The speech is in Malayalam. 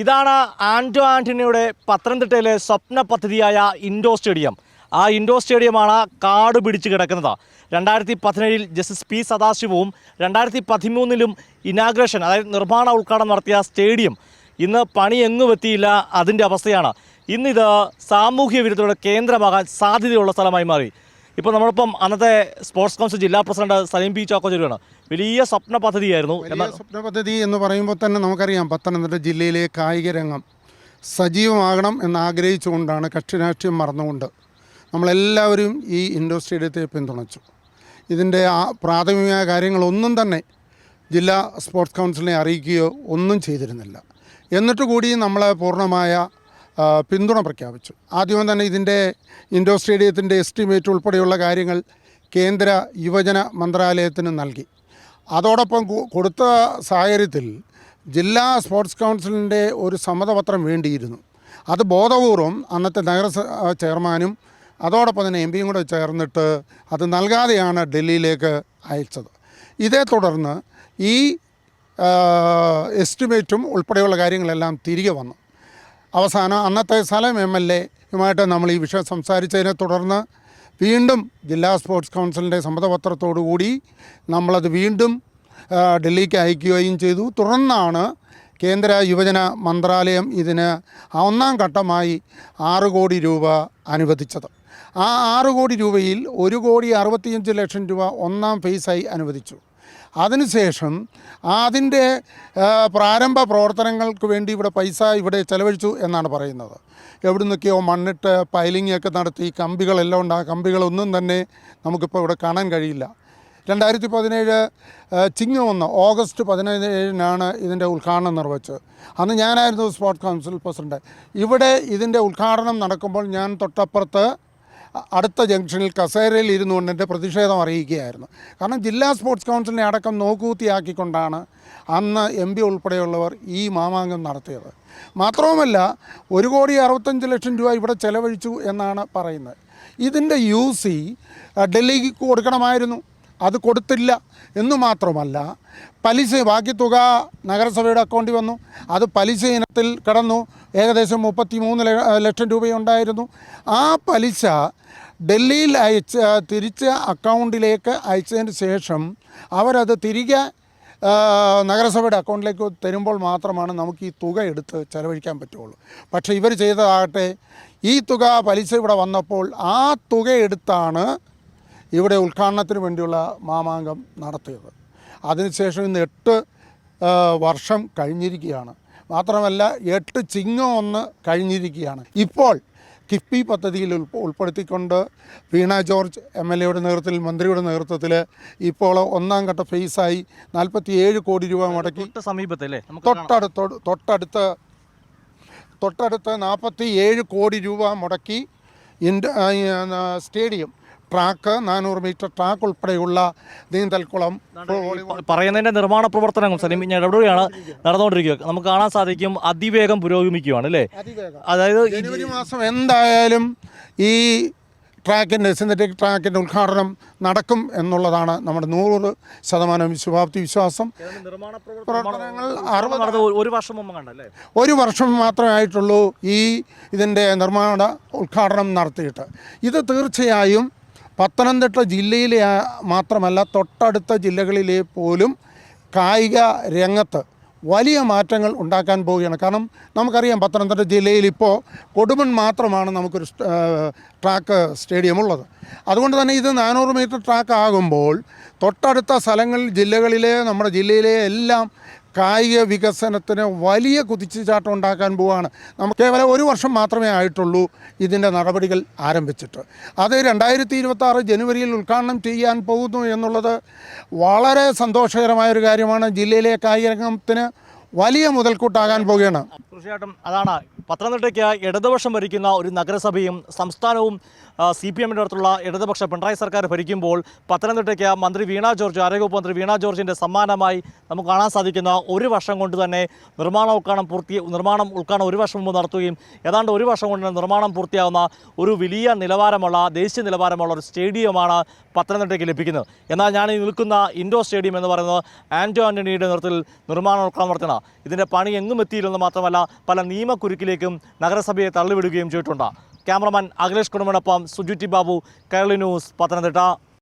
ഇതാണ് ആന്റോ ആന്റണിയുടെ പത്തനംതിട്ടയിലെ സ്വപ്ന പദ്ധതിയായ ഇൻഡോർ സ്റ്റേഡിയം. ആ ഇൻഡോർ സ്റ്റേഡിയമാണ് കാട് പിടിച്ച് കിടക്കുന്നത്. രണ്ടായിരത്തി പതിനേഴിൽ ജസ്റ്റിസ് പി സദാശിവവും രണ്ടായിരത്തി പതിമൂന്നിലും ഇനാഗ്രേഷൻ അതായത് നിർമ്മാണ ഉദ്ഘാടനം നടത്തിയ സ്റ്റേഡിയം ഇന്ന് പണി എങ്ങും എത്തിയില്ല അതിന്റെ അവസ്ഥയാണ്. ഇന്നിത് സാമൂഹ്യ വിരുദ്ധയുടെ കേന്ദ്രമാകാൻ സാധ്യതയുള്ള സ്ഥലമായി മാറി. ഇപ്പോൾ നമ്മളിപ്പം അന്നത്തെ സ്പോർട്സ് കൗൺസിൽ ജില്ലാ പ്രസിഡന്റ് സലീം പി ചാക്കോച്ചേരിയാണ് വലിയ സ്വപ്ന പദ്ധതിയായിരുന്നു. സ്വപ്ന പദ്ധതി എന്ന് പറയുമ്പോൾ തന്നെ നമുക്കറിയാം പത്തനംതിട്ട ജില്ലയിലെ കായിക രംഗം സജീവമാകണം എന്ന് ആഗ്രഹിച്ചുകൊണ്ടാണ് കക്ഷി രാഷ്ട്രീയം മറന്നുകൊണ്ട് നമ്മളെല്ലാവരും ഈ ഇൻഡോർ സ്റ്റേഡിയത്തെ പിന്തുണച്ചു. ഇതിന്റെ ആ പ്രാഥമികമായ കാര്യങ്ങളൊന്നും തന്നെ ജില്ലാ സ്പോർട്സ് കൗൺസിലിനെ അറിയിക്കുകയോ ഒന്നും ചെയ്തിരുന്നില്ല. എന്നിട്ട് കൂടി നമ്മളെ പൂർണമായ പിന്തുണ പ്രഖ്യാപിച്ചു. ആദ്യം തന്നെ ഇതിന്റെ ഇൻഡോർ സ്റ്റേഡിയത്തിന്റെ എസ്റ്റിമേറ്റ് ഉൾപ്പെടെയുള്ള കാര്യങ്ങൾ കേന്ദ്ര യുവജന മന്ത്രാലയത്തിന് നൽകി. അതോടൊപ്പം കൊടുത്ത സാഹചര്യത്തിൽ ജില്ലാ സ്പോർട്സ് കൗൺസിലിന്റെ ഒരു സമ്മതപത്രം വേണ്ടിയിരുന്നു. അത് ബോധപൂർവം അന്നത്തെ നഗരസഭ ചെയർമാനും അതോടൊപ്പം തന്നെ എം പിയും കൂടെ ചേർന്നിട്ട് അത് നൽകാതെയാണ് ഡൽഹിയിലേക്ക് അയച്ചത്. ഇതേ തുടർന്ന് ഈ എസ്റ്റിമേറ്റും ഉൾപ്പെടെയുള്ള കാര്യങ്ങളെല്ലാം തിരികെ വന്നു. അവസാനം അന്നത്തെ സ്ഥലം എം എൽ എയുമായിട്ട് നമ്മൾ ഈ വിഷയം സംസാരിച്ചതിനെ തുടർന്ന് വീണ്ടും ജില്ലാ സ്പോർട്സ് കൗൺസിലിന്റെ സമ്മതപത്രത്തോടു കൂടി നമ്മളത് വീണ്ടും ഡൽഹിക്ക് അയക്കുകയും ചെയ്തു. തുടർന്നാണ് കേന്ദ്ര യുവജന മന്ത്രാലയം ഇതിന് ഒന്നാം ഘട്ടമായി ആറ് കോടി രൂപ അനുവദിച്ചത്. ആ ആറ് കോടി രൂപയിൽ ഒരു കോടി അറുപത്തിയഞ്ച് ലക്ഷം രൂപ ഒന്നാം ഫേസായി അനുവദിച്ചു. അതിനുശേഷം അതിന്റെ പ്രാരംഭ പ്രവർത്തനങ്ങൾക്ക് വേണ്ടി ഇവിടെ പൈസ ഇവിടെ ചെലവഴിച്ചു എന്നാണ് പറയുന്നത്. എവിടെ നിന്നൊക്കെയോ മണ്ണിട്ട് പൈലിംഗ് ഒക്കെ നടത്തി കമ്പികളെല്ലാം ഉണ്ട് ആ കമ്പികളൊന്നും തന്നെ നമുക്കിപ്പോൾ ഇവിടെ കാണാൻ കഴിയില്ല. രണ്ടായിരത്തി പതിനേഴ് ചിങ്ങ ഒന്ന് ഓഗസ്റ്റ് പതിനേഴിനാണ് ഇതിന്റെ ഉദ്ഘാടനം നിർവഹിച്ചത്. അന്ന് ഞാനായിരുന്നു സ്പോർട്സ് കൗൺസിൽ പ്രസിഡന്റ് ഇവിടെ ഇതിന്റെ ഉദ്ഘാടനം നടക്കുമ്പോൾ ഞാൻ തൊട്ടപ്പുറത്ത് അടുത്ത ജംഗ്ഷനിൽ കസേരയിൽ ഇരുന്നുകൊണ്ട് എന്റെ പ്രതിഷേധം അറിയിക്കുകയായിരുന്നു. കാരണം ജില്ലാ സ്പോർട്സ് കൗൺസിലിനെ അടക്കം നോക്കൂത്തിയാക്കിക്കൊണ്ടാണ് അന്ന് എം പി ഉൾപ്പെടെയുള്ളവർ ഈ മാമാങ്കം നടത്തിയത്. മാത്രവുമല്ല ഒരു കോടി അറുപത്തഞ്ച് ലക്ഷം രൂപ ഇവിടെ ചെലവഴിച്ചു എന്നാണ് പറയുന്നത്. ഇതിന്റെ യു സി ഡൽഹിക്ക് കൊടുക്കണമായിരുന്നു. അത് കൊടുത്തില്ല എന്ന് മാത്രമല്ല പലിശ ബാക്കി തുക നഗരസഭയുടെ അക്കൗണ്ടിൽ വന്നു. അത് പലിശ ഇനത്തിൽ കിടന്നു. ഏകദേശം മുപ്പത്തി മൂന്ന് ലക്ഷം രൂപയുണ്ടായിരുന്നു. ആ പലിശ ഡൽഹിയിൽ അയച്ച തിരിച്ച് അക്കൗണ്ടിലേക്ക് അയച്ചതിന് ശേഷം അവരത് തിരികെ നഗരസഭയുടെ അക്കൗണ്ടിലേക്ക് തരുമ്പോൾ മാത്രമാണ് നമുക്ക് ഈ തുക എടുത്ത് ചെലവഴിക്കാൻ പറ്റുള്ളൂ. പക്ഷേ ഇവർ ചെയ്തതാകട്ടെ ഈ തുക പലിശ ഇവിടെ വന്നപ്പോൾ ആ തുക എടുത്താണ് ഇവിടെ ഉദ്ഘാടനത്തിന് വേണ്ടിയുള്ള മാമാങ്കം നടത്തിയത്. അതിനുശേഷം ഇന്ന് എട്ട് വർഷം കഴിഞ്ഞിരിക്കുകയാണ്. മാത്രമല്ല എട്ട് ചിങ്ങം ഒന്ന് കഴിഞ്ഞിരിക്കുകയാണ്. ഇപ്പോൾ കിഫ്ബി പദ്ധതിയിൽ ഉൾപ്പ- ഉൾപ്പെടുത്തിക്കൊണ്ട് വീണ ജോർജ് എം എൽ എയുടെ നേതൃത്വത്തിൽ മന്ത്രിയുടെ നേതൃത്വത്തിൽ ഇപ്പോൾ ഒന്നാം ഘട്ട ഫേസായി നാൽപ്പത്തി ഏഴ് കോടി രൂപ മുടക്കി. സമീപത്തല്ലേ? തൊട്ടടുത്ത് തൊട്ടടുത്ത് തൊട്ടടുത്ത് നാൽപ്പത്തി ഏഴ് കോടി രൂപ മുടക്കി ഇൻഡ സ്റ്റേഡിയം. ട്രാക്ക് നാനൂറ് മീറ്റർ ട്രാക്ക് ഉൾപ്പെടെയുള്ള നീന്തൽക്കുളം പറയുന്നതിന്റെ നിർമ്മാണ പ്രവർത്തനങ്ങൾ സലീം ഞാൻ ഇടപെടുകയാണ് നടന്നുകൊണ്ടിരിക്കുക. നമുക്ക് കാണാൻ സാധിക്കും അതിവേഗം പുരോഗമിക്കുകയാണ് അല്ലേ? അതായത് ജനുവരി മാസം എന്തായാലും ഈ ട്രാക്കിന്റെ സിന്തറ്റിക് ട്രാക്കിന്റെ ഉദ്ഘാടനം നടക്കും എന്നുള്ളതാണ് നമ്മുടെ നൂറ് ശതമാനം ശുഭാപ്തി വിശ്വാസം. പ്രവർത്തനങ്ങൾ അറുപത് ഒരു വർഷം മുമ്പ് കണ്ടല്ലേ? ഒരു വർഷം മാത്രമേ ആയിട്ടുള്ളൂ ഈ ഇതിന്റെ നിർമ്മാണ ഉദ്ഘാടനം നടത്തിയിട്ട്. ഇത് തീർച്ചയായും പത്തനംതിട്ട ജില്ലയിലെ മാത്രമല്ല തൊട്ടടുത്ത ജില്ലകളിലെ പോലും കായിക രംഗത്ത് വലിയ മാറ്റങ്ങൾ ഉണ്ടാക്കാൻ പോവുകയാണ്. കാരണം നമുക്കറിയാം പത്തനംതിട്ട ജില്ലയിൽ ഇപ്പോൾ കൊടുമൺ മാത്രമാണ് നമുക്കൊരു ട്രാക്ക് സ്റ്റേഡിയം ഉള്ളത് അതുകൊണ്ട് തന്നെ ഇത് നാനൂറ് മീറ്റർ ട്രാക്ക് ആകുമ്പോൾ തൊട്ടടുത്ത സ്ഥലങ്ങളിൽ ജില്ലകളിലെ നമ്മുടെ ജില്ലയിലെ എല്ലാം കായിക വികസനത്തിന് വലിയ കുതിച്ചുചാട്ടം ഉണ്ടാക്കാൻ പോവുകയാണ് നമുക്ക് കേവലം ഒരു വർഷം മാത്രമേ ആയിട്ടുള്ളൂ ഇതിന്റെ നടപടികൾ ആരംഭിച്ചിട്ട്. അത് രണ്ടായിരത്തി ഇരുപത്തി ജനുവരിയിൽ ഉദ്ഘാടനം ചെയ്യാൻ പോകുന്നു എന്നുള്ളത് വളരെ സന്തോഷകരമായൊരു കാര്യമാണ്. ജില്ലയിലെ കായിക രംഗത്തിന് വലിയ മുതൽക്കൂട്ടാകാൻ പോവുകയാണ്. തീർച്ചയായിട്ടും അതാണ് പത്തനംതിട്ടയ്ക്ക് ഇടതുപക്ഷം ഭരിക്കുന്ന ഒരു നഗരസഭയും സംസ്ഥാനവും സി പി എമ്മിന്റെ അടുത്തുള്ള ഇടതുപക്ഷ പിണറായി സർക്കാർ ഭരിക്കുമ്പോൾ പത്തനംതിട്ടയ്ക്ക് മന്ത്രി വീണ ജോർജ് ആരോഗ്യവകുപ്പ് മന്ത്രി വീണ ജോർജിന്റെ സമ്മാനമായി നമുക്ക് കാണാൻ സാധിക്കുന്ന ഒരു വർഷം കൊണ്ട് തന്നെ നിർമ്മാണ ഉദ്ഘാടനം പൂർത്തി നിർമ്മാണം ഉദ്ഘാടനം ഒരു വർഷം മുമ്പ് നടത്തുകയും ഏതാണ്ട് ഒരു വർഷം കൊണ്ട് നിർമ്മാണം പൂർത്തിയാവുന്ന ഒരു വലിയ നിലവാരമുള്ള ദേശീയ നിലവാരമുള്ള ഒരു സ്റ്റേഡിയമാണ് പത്തനംതിട്ടയ്ക്ക് ലഭിക്കുന്നത്. എന്നാൽ ഞാൻ ഈ നിൽക്കുന്ന ഇൻഡോർ സ്റ്റേഡിയം എന്ന് പറയുന്നത് ആന്റോ ആന്റണിയുടെ നേതൃത്വത്തിൽ നിർമ്മാണം ഉദ്ഘാടനം നടത്തണം ഇതിന്റെ പണി എങ്ങും എത്തിയില്ലെന്ന് മാത്രമല്ല പല നിയമക്കുരുക്കിലേക്കും നഗരസഭയെ തള്ളിവിടുകയും ചെയ്തിട്ടുണ്ട്. ക്യാമറമാൻ അഖിലേഷ് കുടുംബനൊപ്പം സുജുറ്റി ബാബു കേരളി ന്യൂസ് പത്തനംതിട്ട.